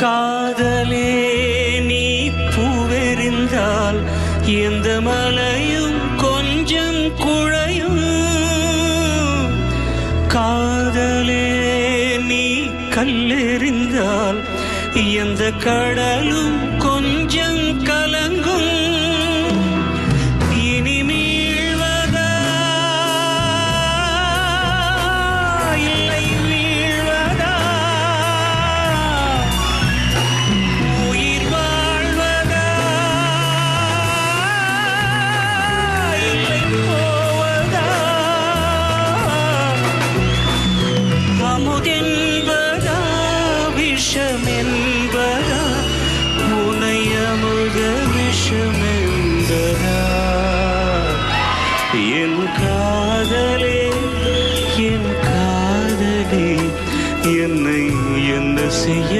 காதலே நீ பூவெறிந்தால் எந்த மலையும் கொஞ்சம் குழையும். காதலே நீ கல்லெறிந்தால் எந்த கடலும் கொஞ்சம் கல் விஷமென்பரா உனையமுக விஷமென்பரா என் காதலே என் காதலே என்னை என்ன செய்ய